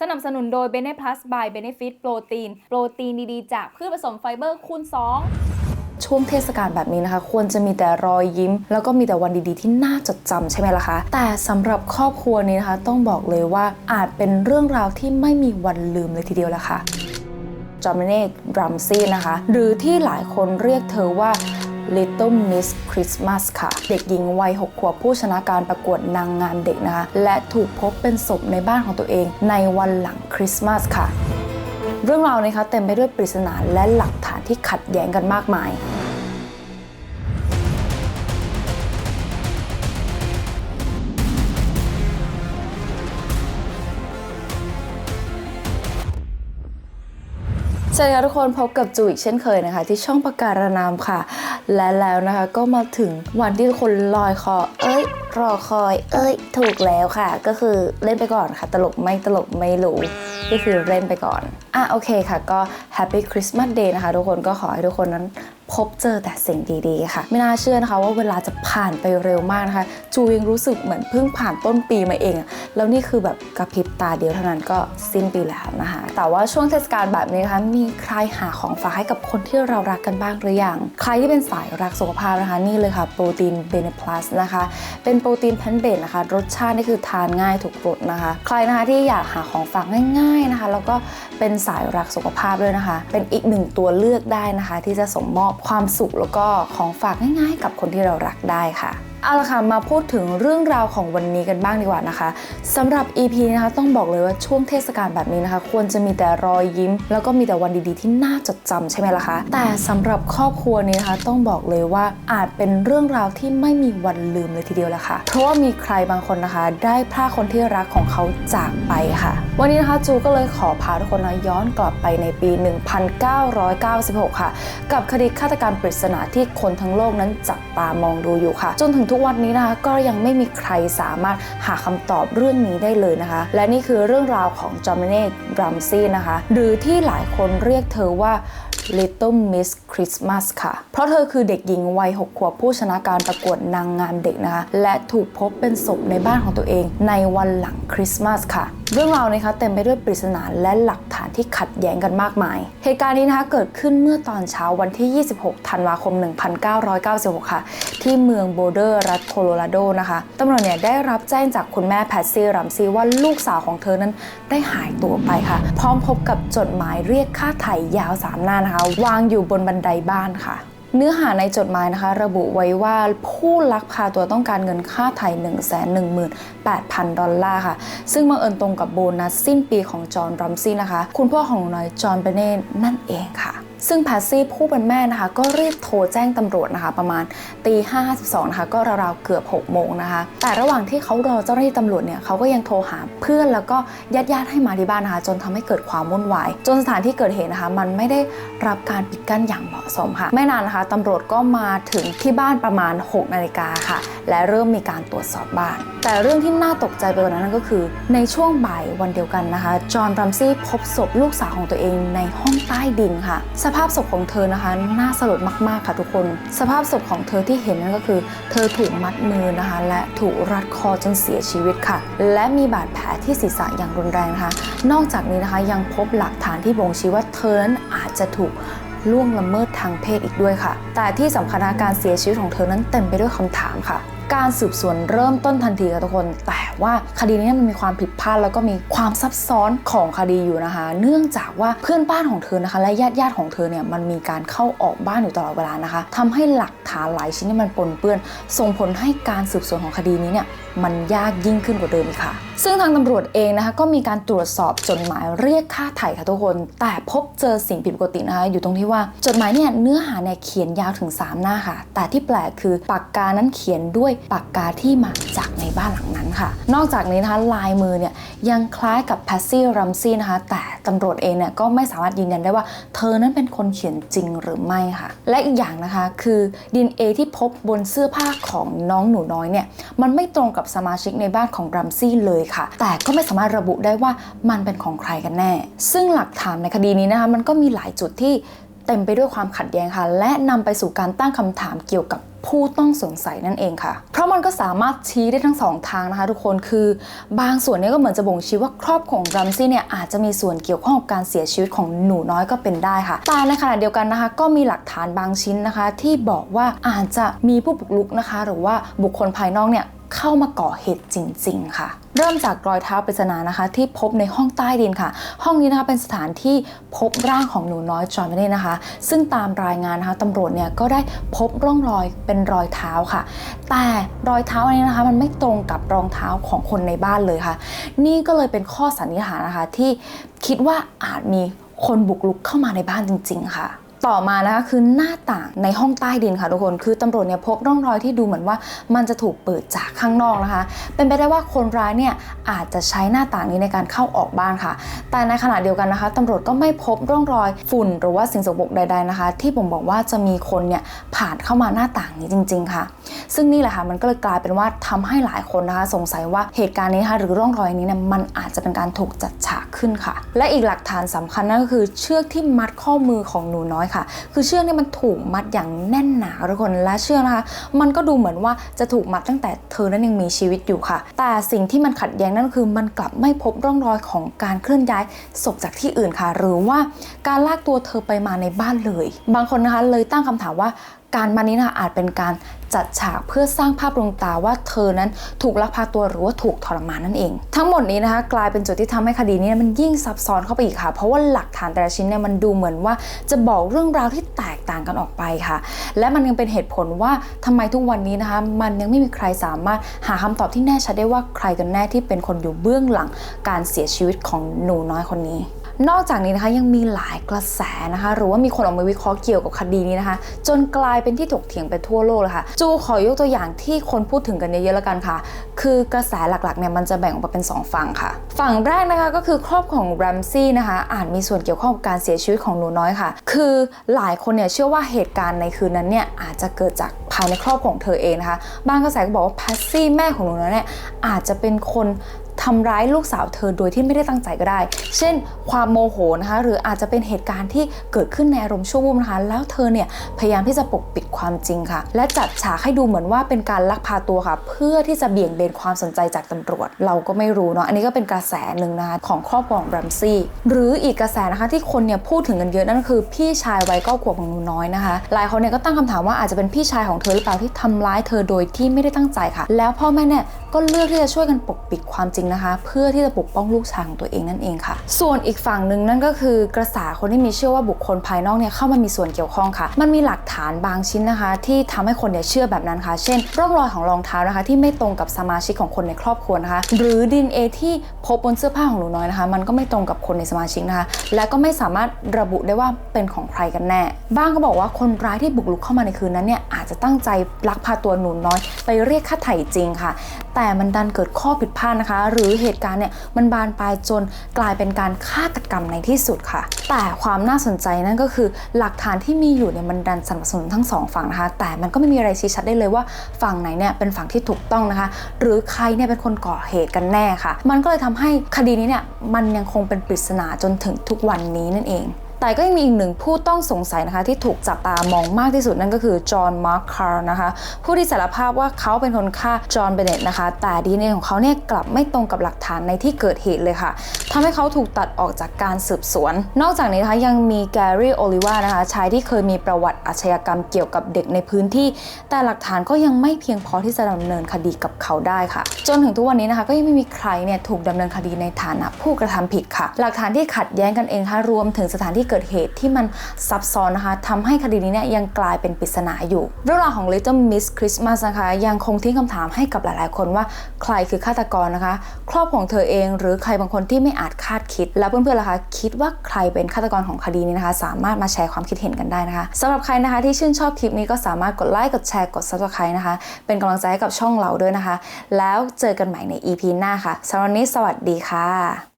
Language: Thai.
สนับสนุนโดย Bene Plus by Benefit โปรตีน โปรตีนดีๆ จากพืชผสมไฟเบอร์คูณ 2ช่วงเทศกาลแบบนี้นะคะ ควรจะมีแต่รอยยิ้ม แล้วก็มีแต่วันดีๆ ที่น่าจดจำใช่ไหมล่ะคะ แต่สำหรับครอบครัวนี้นะคะ ต้องบอกเลยว่าอาจเป็นเรื่องราวที่ไม่มีวันลืมเลยทีเดียวละค่ะจอมเน่รัมซี่นะคะ หรือที่หลายคนเรียกเธอว่า Little Miss Christmas ค่ะ เด็กหญิงวัย 6 ขวบผู้ชนะการประกวดนางงามเด็กนะคะ และถูกพบเป็นศพในบ้านของตัวเองในวันหลังคริสต์มาสค่ะ เรื่องราวนะคะเต็มไปด้วยปริศนาและหลักฐานที่ขัดแย้งกันมากมายสวัสดีค่ะทุกคนพบกับจูอีกเช่นเคยนะคะ ที่ช่องประการนามค่ะ และแล้วนะคะก็มาถึงวันที่ทุกคนลอยคอ เอ้ย รอคอย เอ้ย ถูกแล้วค่ะ ก็คือเล่นไปก่อนค่ะ ตลกไม่ตลกไม่รู้ก็คือเล่นไปก่อน อะโอเคค่ะ ก็ Happy Christmas Day นะคะ ทุกคนก็ขอให้ทุกคนนั้นพบเจอแต่สิ่งดีๆ ค่ะ ไม่น่าเชื่อนะคะว่าเวลาจะผ่านไปเร็วมากนะคะ จูยังรู้สึกเหมือนเพิ่งผ่านต้นปีมาเองอะแล้วนี่คือแบบกระพริบตาเดียวเท่านั้นก็สิ้นปีแล้วนะคะ แต่ว่าช่วงเทศกาลแบบนี้นะคะมีใครหาของฝากให้กับคนที่เรารักกันบ้างหรือยัง ใครที่เป็นสายรักสุขภาพนะคะนี่เลยค่ะโปรตีนเบเนพลัสนะคะเป็นโปรตีนแพนเบดนะคะ รสชาตินี่คือทานง่ายถูกรสนะคะ ใครนะคะที่อยากหาของฝากง่าย ๆนะคะ แล้วก็เป็นสายรักสุขภาพด้วยนะคะ เป็นอีกหนึ่งตัวเลือกได้นะคะ ที่จะสมมอบความสุขแล้วก็ของฝากง่ายๆ กับคนที่เรารักได้ค่ะ เอาละค่ะมาพูดถึงเรื่องราวของวันนี้กันบ้างดีกว่านะคะสำหรับ EP นะคะต้องบอกเลยว่าช่วงเทศกาลแบบนี้นะคะ ควรจะมีแต่รอยยิ้ม แล้วก็มีแต่วันดีๆ ที่น่าจดจำใช่ไหมล่ะคะ แต่สำหรับครอบครัวนี้นะคะต้องบอกเลยว่าอาจเป็นเรื่องราวที่ไม่มีวันลืมเลยทีเดียวละค่ะ เพราะว่ามีใครบางคนนะคะ ได้พรากคนที่รักของเขาจากไปค่ะ วันนี้นะคะจูก็เลยขอพาทุกคนนะย้อนกลับไปในปี 1996 ค่ะ กับคดีฆาตกรรมปริศนาที่คนทั้งโลกนั้นจับตามองดูอยู่ค่ะ จนถึงทุกวันนี้นะคะก็ยังไม่มีใครสามารถหาคำตอบเรื่องนี้ได้เลยนะคะ และนี่คือเรื่องราวของจอมเน่รัมซี่นะคะ หรือที่หลายคนเรียกเธอว่า Little Miss Christmas ค่ะ เพราะเธอคือเด็กหญิงวัย6ขวบผู้ชนะการประกวดนางงามเด็กนะคะ และถูกพบเป็นศพในบ้านของตัวเองในวันหลังคริสต์มาสค่ะ เรื่องราวนะคะเต็มไปด้วยปริศนาและหลักฐานที่ขัดแย้งกันมากมาย เหตุการณ์นี้นะคะเกิดขึ้นเมื่อตอนเช้าวันที่ 26 ธันวาคม 1996 ค่ะ ที่เมืองโบเดอร์รัฐโคโลราโดนะคะตำรวจเนี่ยได้รับแจ้งจากคุณแม่แพทซี่รัมซีว่าลูกสาวของเธอนั้นได้หายตัวไปค่ะ พร้อมพบกับจดหมายเรียกค่าไถ่ยาว 3 หน้านะคะวางอยู่บนบันไดบ้านค่ะ เนื้อหาในจดหมายนะคะ ระบุไว้ว่าผู้ลักพาตัวต้องการเงินค่าไถ่118,000 ดอลลาร์ค่ะ ซึ่งบังเอิญตรงกับโบนัสสิ้นปีของจอห์นรัมซี่นะคะ คุณพ่อของนายจอห์นเบเน่นั่นเองค่ะ ซึ่งแพสซี่ผู้เป็นแม่นะคะ ก็รีบโทรแจ้งตำรวจนะคะ ประมาณตี5.52นะคะก็ราวๆเกือบ6โมงนะคะ แต่ระหว่างที่เขารอเจ้าหน้าที่ตำรวจเนี่ยเขาก็ยังโทรหาเพื่อนแล้วก็ญาติๆให้มาที่บ้านนะคะ จนทำให้เกิดความวุ่นวายจนสถานที่เกิดเหตุนะคะ มันไม่ได้รับการปิดกั้นอย่างเหมาะสมค่ะ ไม่นานนะคะตำรวจก็มาถึงที่บ้านประมาณ6นาฬิกาค่ะ และเริ่มมีการตรวจสอบบ้าน แต่เรื่องที่น่าตกใจไปกว่านั้นก็คือ ในช่วงบ่ายวันเดียวกันนะคะจอห์นรัมซี่พบศพลูกสาวของตัวเองในห้องใต้ดินค่ะสภาพศพของเธอนะคะ น่าสลดมากๆค่ะทุกคน สภาพศพของเธอที่เห็นนั่นก็คือ เธอถูกมัดมือนะคะ และถูกรัดคอจนเสียชีวิตค่ะ และมีบาดแผลที่ศีรษะอย่างรุนแรงนะคะ นอกจากนี้นะคะยังพบหลักฐานที่บ่งชี้ว่าเธอนั้นอาจจะถูกล่วงละเมิดทางเพศอีกด้วยค่ะ แต่ที่สำคัญการเสียชีวิตของเธอนั้นเต็มไปด้วยคำถามค่ะ การสืบสวนเริ่มต้นทันทีค่ะทุกคน แต่ว่าคดีนี้มันมีความผิดพลาดแล้วก็มีความซับซ้อนของคดีอยู่นะคะ เนื่องจากว่าเพื่อนบ้านของเธอนะคะ และญาติญาติๆของเธอเนี่ยมันมีการเข้าออกบ้านอยู่ตลอดเวลานะคะทำให้หลักฐานหลายชิ้นที่มันปนเปื้อน ส่งผลให้การสืบสวนของคดีนี้เนี่ยมันยากยิ่งขึ้นกว่าเดิมค่ะ ซึ่งทางตำรวจเองนะคะก็มีการตรวจสอบจดหมายเรียกค่าไถ่ค่ะทุกคน แต่พบเจอสิ่งผิดปกตินะคะอยู่ตรงที่ว่าจดหมายเนี่ยเนื้อหาเนี่ยเขียนยาวถึง 3 หน้าค่ะ แต่ที่แปลกคือปากกานั้นเขียนด้วยปากกาที่มาจากในบ้านหลังนั้นค่ะ นอกจากนี้นะคะลายมือเนี่ยยังคล้ายกับแพสซี่รัมซี่นะคะ แต่ตำรวจเองเนี่ยก็ไม่สามารถยืนยันได้ว่า เธอนั้นเป็นคนเขียนจริงหรือไม่ค่ะ และอีกอย่างนะคะคือดีเอที่พบบนเสื้อผ้าของน้องหนูน้อยเนี่ยมันไม่ตรงกับสมาชิกในบ้านของรัมซี่เลยค่ะ แต่ก็ไม่สามารถระบุได้ว่ามันเป็นของใครกันแน่ ซึ่งหลักฐานในคดีนี้นะคะมันก็มีหลายจุดที่ เต็มไปด้วยความขัดแย้งค่ะ และนำไปสู่การตั้งคำถามเกี่ยวกับผู้ต้องสงสัยนั่นเองค่ะ เพราะมันก็สามารถชี้ได้ทั้งสองทางนะคะ ทุกคนคือบางส่วนเนี่ยก็เหมือนจะบ่งชี้ว่าครอบครัวของรัมซี่เนี่ยอาจจะมีส่วนเกี่ยวข้องกับการเสียชีวิตของหนูน้อยก็เป็นได้ค่ะ แต่ในขณะเดียวกันนะคะ ก็มีหลักฐานบางชิ้นนะคะ ที่บอกว่าอาจจะมีผู้บุกรุกนะคะ หรือว่าบุคคลภายนอกเนี่ย เข้ามาก่อเหตุจริง ๆ ค่ะ เริ่มจากรอยเท้าปริศนานะคะ ที่พบในห้องใต้ดินค่ะ ห้องนี้นะคะเป็นสถานที่พบร่างของหนูน้อยจอห์นเบเน่นะคะ ซึ่งตามรายงานนะคะตำรวจเนี่ยก็ได้พบร่องรอยเป็นรอยเท้าค่ะ แต่รอยเท้าอันนี้นะคะ มันไม่ตรงกับรองเท้าของคนในบ้านเลยค่ะ นี่ก็เลยเป็นข้อสันนิษฐานนะคะที่คิดว่าอาจมีคนบุกรุกเข้ามาในบ้านจริง ๆ ค่ะ ต่อมานะคะคือหน้าต่างในห้องใต้ดินค่ะทุกคนคือตำรวจเนี่ยพบร่องรอยที่ดูเหมือนว่า มันจะถูกเปิดจากข้างนอกนะคะ เป็นไปได้ว่าคนร้ายเนี่ยอาจจะใช้หน้าต่างนี้ในการเข้าออกบ้านค่ะ แต่ในขณะเดียวกันนะคะตำรวจก็ไม่พบร่องรอยฝุ่นหรือว่าสิ่งสกปรกใด ๆนะคะ ที่ผมบอกว่าจะมีคนเนี่ยผ่านเข้ามาหน้าต่างนี้จริง ๆ ค่ะ ซึ่งนี่แหละค่ะมันก็เลยกลายเป็นว่าทำให้หลายคนนะคะ สงสัยว่าเหตุการณ์นี้นะคะหรือร่องรอยนี้เนี่ยมันอาจจะเป็นการถูกจัดฉากขึ้นค่ะ และอีกหลักฐานสำคัญนั่นก็คือเชือกที่มัดข้อมือของหนูน้อยค่ะคือเชือกเนี่ยมันถูกมัดอย่างแน่นหนาทุกคนและเชือกนะคะ มันก็ดูเหมือนว่าจะถูกมัดตั้งแต่เธอนั้นยังมีชีวิตอยู่ค่ะ แต่สิ่งที่มันขัดแย้งนั่นคือมันกลับไม่พบร่องรอยของการเคลื่อนย้ายศพจากที่อื่นค่ะ หรือว่าการลากตัวเธอไปมาในบ้านเลย บางคนนะคะเลยตั้งคำถามว่าการมานี้นะคะอาจเป็นการจัดฉากเพื่อสร้างภาพลวงตาว่าเธอนั้นถูกลักพาตัวหรือว่าถูกทรมานนั่นเอง ทั้งหมดนี้นะคะกลายเป็นจุดที่ทำให้คดีนี้มันยิ่งซับซ้อนเข้าไปอีกค่ะ เพราะว่าหลักฐานแต่ละชิ้นเนี่ยมันดูเหมือนว่าจะบอกเรื่องราวที่แตกต่างกันออกไปค่ะ และมันยังเป็นเหตุผลว่าทำไมทุกวันนี้นะคะมันยังไม่มีใครสามารถหาคำตอบที่แน่ชัดได้ว่าใครกันแน่ที่เป็นคนอยู่เบื้องหลังการเสียชีวิตของหนูน้อยคนนี้ นอกจากนี้นะคะยังมีหลายกระแสนะคะ หรือว่ามีคนออกมาวิเคราะห์เกี่ยวกับคดีนี้นะคะ จนกลายเป็นที่ถกเถียงไปทั่วโลกเลยค่ะ จูขอยกตัวอย่างที่คนพูดถึงกันเยอะๆแล้วกันค่ะ คือกระแสหลักๆเนี่ยมันจะแบ่งออกมาเป็น 2 ฝั่งค่ะ ฝั่งแรกนะคะก็คือครอบของแรมซี่นะคะอาจมีส่วนเกี่ยวข้องกับการเสียชีวิตของหนูน้อยค่ะ คือหลายคนเนี่ยเชื่อว่าเหตุการณ์ในคืนนั้นเนี่ยอาจจะเกิดจากภายในครอบของเธอเองนะคะ บางกระแสก็บอกว่าแพสซี่แม่ของหนูน้อยเนี่ยอาจจะเป็นคน ทำร้ายลูกสาวเธอโดยที่ไม่ได้ตั้งใจก็ได้ เช่น ความโมโหนะคะหรืออาจจะเป็นเหตุการณ์ที่เกิดขึ้นในอารมณ์ชั่ววูบนะคะแล้วเธอเนี่ยพยายามที่จะปกปิดความจริงค่ะ และจัดฉากให้ดูเหมือนว่าเป็นการลักพาตัวค่ะ เพื่อที่จะเบี่ยงเบนความสนใจจากตำรวจ เราก็ไม่รู้เนาะอันนี้ก็เป็นกระแสหนึ่งนะคะของครอบครัวของแรมซี่หรืออีกกระแสนะคะที่คนเนี่ยพูดถึงกันเยอะนั่นคือพี่ชายวัยเก้าขวบของหนูน้อยนะคะ หลายคนเนี่ยก็ตั้งคำถามว่าอาจจะเป็นพี่ชายของเธอหรือเปล่าที่ทำร้ายเธอโดยที่ไม่ได้ตั้งใจค่ะ แล้วพ่อแม่เนี่ย ก็เลือกที่จะช่วยกันปกปิดความจริงนะคะ เพื่อที่จะปกป้องลูกชายของตัวเองนั่นเองค่ะ ส่วนอีกฝั่งหนึ่งนั่นก็คือกระแสคนที่มีเชื่อว่าบุคคลภายนอกเนี่ยเข้ามามีส่วนเกี่ยวข้องค่ะ มันมีหลักฐานบางชิ้นนะคะ ที่ทำให้คนเนี่ยเชื่อแบบนั้นค่ะ เช่น ร่องรอยของรองเท้านะคะ ที่ไม่ตรงกับสมาชิกของคนในครอบครัวนะคะ หรือ DNA ที่พบบนเสื้อผ้าของหนูน้อยนะคะ มันก็ไม่ตรงกับคนในสมาชิกนะคะ และก็ไม่สามารถระบุได้ว่าเป็นของใครกันแน่ บ้างก็บอกว่าคนร้ายที่บุกรุกเข้ามาในคืนนั้นเนี่ยอาจจะตั้งใจลักพาตัวหนูน้อย ไปเรียกค่าไถ่จริงค่ะ แต่มันดันเกิดข้อผิดพลาดนะคะ หรือเหตุการณ์เนี่ยมันบานปลายจนกลายเป็นการฆาตกรรมในที่สุดค่ะ แต่ความน่าสนใจนั่นก็คือหลักฐานที่มีอยู่เนี่ยมันดันสนับสนุนทั้งสองฝั่งนะคะ แต่มันก็ไม่มีอะไรชี้ชัดได้เลยว่าฝั่งไหนเนี่ยเป็นฝั่งที่ถูกต้องนะคะ หรือใครเนี่ยเป็นคนก่อเหตุกันแน่ค่ะ มันก็เลยทำให้คดีนี้เนี่ยมันยังคงเป็นปริศนาจนถึงทุกวันนี้นั่นเอง แต่ก็ยังมีอีกหนึ่งผู้ต้องสงสัยนะคะที่ถูกจับตามองมากที่สุดนั่นก็คือจอห์นมาร์คคาร์นะคะผู้ที่สารภาพว่าเขาเป็นคนฆ่าจอห์นเบเนตนะคะ แต่ดีเนของเขาเนี่ยกลับไม่ตรงกับหลักฐานในที่เกิดเหตุเลยค่ะทำให้เขาถูกตัดออกจากการสืบสวน นอกจากนี้นะคะยังมีแกรี่โอลิวานะคะชายที่เคยมีประวัติอาชญากรรมเกี่ยวกับเด็กในพื้นที่ แต่หลักฐานก็ยังไม่เพียงพอที่จะดำเนินคดีกับเขาได้ค่ะ จนถึงทุกวันนี้นะคะก็ยังไม่มีใครเนี่ยถูกดำเนินคดีในฐานะผู้กระทำผิดค่ะ หลักฐานที่ขัดแย้งกันเองค่ะรวมถึงสถานที่เกิดเหตุที่มันซับซ้อนนะคะทำให้คดีนี้เนี่ยยังกลายเป็นปริศนาอยู่ เรื่องราวของ Little Miss Christmas นะคะยังคงทิ้งคำถามให้กับหลาย ๆ คนว่าใครคือฆาตกรนะคะ ครอบของเธอเอง หรือใครบางคนที่ไม่อาจคาดคิด แล้วเพื่อนๆล่ะคะคิดว่าใครเป็นฆาตกรของคดีนี้นะคะ สามารถมาแชร์ความคิดเห็นกันได้นะคะสำหรับใครนะคะที่ชื่นชอบคลิปนี้ก็สามารถกดไลค์กดแชร์กด subscribe นะคะ เป็นกำลังใจให้กับช่องเราด้วยนะคะ แล้วเจอกันใหม่ใน EP หน้าค่ะสำหรับวันนี้สวัสดีค่ะ